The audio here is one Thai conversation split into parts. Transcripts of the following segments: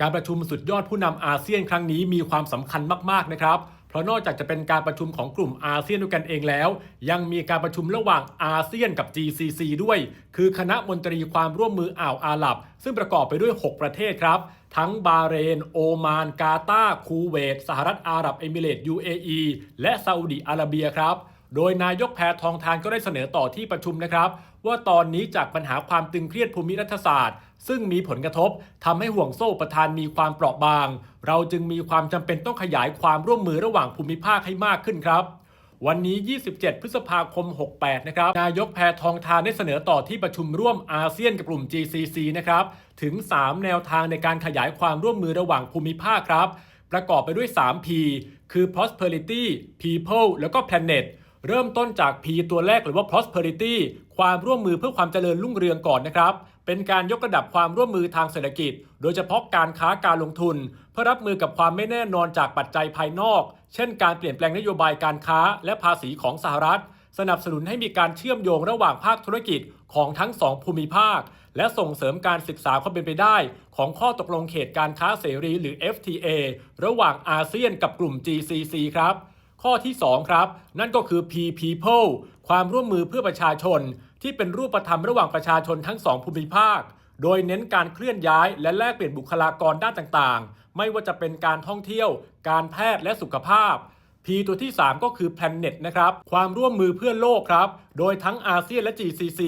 การประชุมสุดยอดผู้นำอาเซียนครั้งนี้มีความสำคัญมากๆนะครับ เพราะนอกจากจะเป็นการประชุมของกลุ่มอาเซียนด้วยกันเองแล้ว ยังมีการประชุมระหว่างอาเซียนกับ GCC ด้วย คือคณะมนตรีความร่วมมืออ่าวอาหรับ ซึ่งประกอบไปด้วย 6 ประเทศครับ ทั้งบาเรน โอมาน กาตาร์คูเวต สหรัฐอาหรับเอมิเรตส์ UAE และซาอุดิอาระเบียครับ โดยนายกแพทองทานก็ได้เสนอต่อที่ประชุมนะครับ ว่าตอนนี้จากปัญหาความตึงเครียดภูมิรัฐศาสตร์ ซึ่งมีผลกระทบทำให้ห่วงโซ่ประทานมีความเปราะบาง เราจึงมีความจำเป็นต้องขยายความร่วมมือระหว่างภูมิภาคให้มากขึ้นครับ วันนี้ 27 พฤษภาคม 68 นะครับ นายกแพทองทานได้เสนอต่อที่ประชุมร่วมอาเซียนกับกลุ่ม GCC นะครับถึง 3 แนวทางในการขยายความร่วมมือระหว่างภูมิภาคครับ ประกอบไปด้วย 3 P คือ prosperity people แล้วก็ planet เริ่มต้นจาก P ตัวแรกหรือว่า prosperity ความร่วมมือเพื่อความเจริญรุ่งเรืองก่อนนะครับ เป็นการยกระดับความร่วมมือทางเศรษฐกิจ โดยเฉพาะการค้าการลงทุน เพื่อรับมือกับความไม่แน่นอนจากปัจจัยภายนอก เช่น การเปลี่ยนแปลงนโยบายการค้าและภาษีของสหรัฐ สนับสนุนให้มีการเชื่อมโยงระหว่างภาคธุรกิจของทั้งสองภูมิภาค และส่งเสริมการศึกษาความเป็นไปได้ ของข้อตกลงเขตการค้าเสรีหรือ FTA ระหว่างอาเซียนกับกลุ่ม GCC ครับ ข้อที่ 2 ครับ นั่นก็คือ P People ความร่วมมือเพื่อประชาชน ที่เป็นรูปธรรมระหว่างประชาชนทั้งสองภูมิภาค โดยเน้นการเคลื่อนย้ายและแลกเปลี่ยนบุคลากรด้านต่างๆ ไม่ว่าจะเป็นการท่องเที่ยว การแพทย์และสุขภาพ P ตัวที่ 3 ก็คือ Planet นะครับ ความร่วมมือเพื่อโลกครับ โดยทั้งอาเซียนและ GCC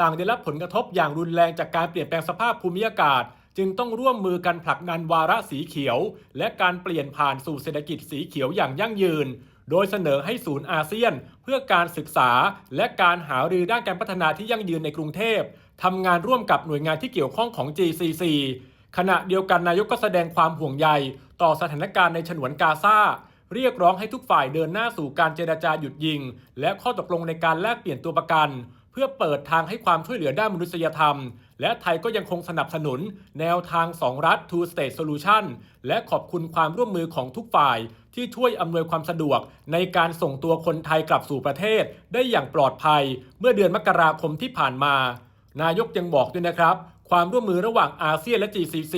ต่างได้รับผลกระทบอย่างรุนแรงจากการเปลี่ยนแปลงสภาพภูมิอากาศ จึงต้องร่วมมือกันผลักดันวาระสีเขียว และการเปลี่ยนผ่านสู่เศรษฐกิจสีเขียวอย่างยั่งยืน โดยเสนอให้ศูนย์อาเซียน เพื่อการศึกษาและการหารือด้านการพัฒนาที่ยั่งยืนในกรุงเทพทำงานร่วมกับหน่วยงานที่เกี่ยวข้องของ GCC ขณะเดียวกันนายกก็แสดงความห่วงใย ต่อสถานการณ์ในฉนวนกาซาเรียกร้องให้ทุกฝ่ายเดินหน้าสู่การเจรจาหยุดยิง และข้อตกลงในการแลกเปลี่ยนตัวประกัน เพื่อเปิดทางให้ความช่วยเหลือด้านมนุษยธรรม และไทยก็ยังคงสนับสนุน แนวทาง2รัฐ two state solution และขอบคุณความร่วมมือของทุกฝ่าย ที่ช่วยอำนวยความสะดวกในการส่งตัวคนไทยกลับสู่ประเทศ ได้อย่างปลอดภัย เมื่อเดือนมกราคมที่ผ่านมา นายกยังบอกด้วยนะครับ ความร่วมมือระหว่างอาเซียนและ GCC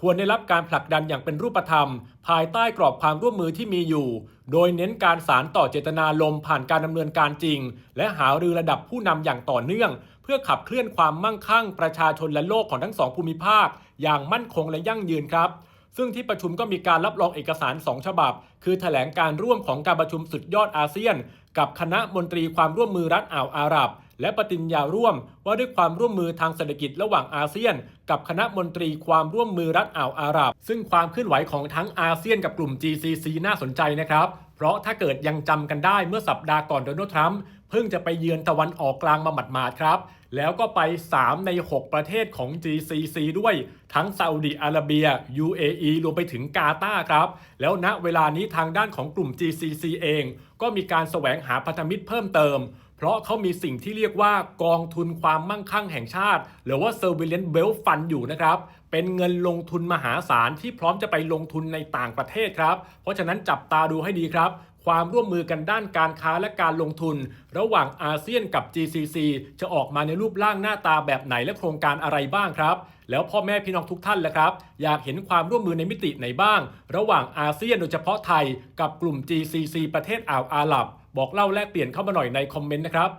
ควรได้รับการผลักดันอย่างเป็นรูปธรรม ภายใต้กรอบความร่วมมือที่มีอยู่ โดยเน้นการสารต่อเจตนารมณ์ผ่านการดำเนินการจริง และหารือระดับผู้นำอย่างต่อเนื่อง เพื่อขับเคลื่อนความมั่งคั่ง ประชาชนและโลกของทั้งสองภูมิภาค อย่างมั่นคงและยั่งยืนครับ ซึ่งที่ประชุมก็มีการรับรองเอกสาร 2 ฉบับ คือแถลงการร่วมของการประชุมสุดยอดอาเซียน กับคณะมนตรีความร่วมมือรัฐอ่าวอาหรับ และปฏิญญาร่วมว่าด้วยความร่วมมือทางเศรษฐกิจระหว่างอาเซียน กับคณะมนตรีความร่วมมือรัฐอ่าวอาหรับ ซึ่งความเคลื่อนไหวของทั้งอาเซียนกับกลุ่ม GCC น่าสนใจนะครับเพราะถ้าเกิดยังจำกันได้เมื่อสัปดาห์ก่อนโดนัลด์ทรัมป์เพิ่งจะไปเยือนตะวันออกกลางมาหมาดๆครับ แล้วก็ไป 3 ใน 6 ประเทศของ GCC ด้วย ทั้งซาอุดิอาระเบีย UAE รวมไปถึงกาตาร์ครับ แล้วณเวลานี้ทางด้านของกลุ่ม GCC เอง ก็มีการแสวงหาพันธมิตรเพิ่มเติม เพราะเขามีสิ่งที่เรียกว่ากองทุนความมั่งคั่งแห่งชาติ หรือว่า Surveillance Wealth Fund อยู่นะครับ เป็นเงินลงทุนมหาศาลที่พร้อมจะไปลงทุนในต่างประเทศครับ เพราะฉะนั้นจับตาดูให้ดีครับความร่วมมือกันด้านการค้าและการลงทุน ระหว่างอาเซียนกับ GCC จะออกมาในรูปร่างหน้าตาแบบไหนและโครงการอะไรบ้างครับ แล้วพ่อแม่พี่น้องทุกท่านแหละครับ อยากเห็นความร่วมมือในมิติไหนบ้าง ระหว่างอาเซียนโดยเฉพาะไทย กับกลุ่ม GCC ประเทศอ่าวอาหรับ บอกเล่าแลกเปลี่ยนเข้ามาหน่อยในคอมเมนต์นะครับ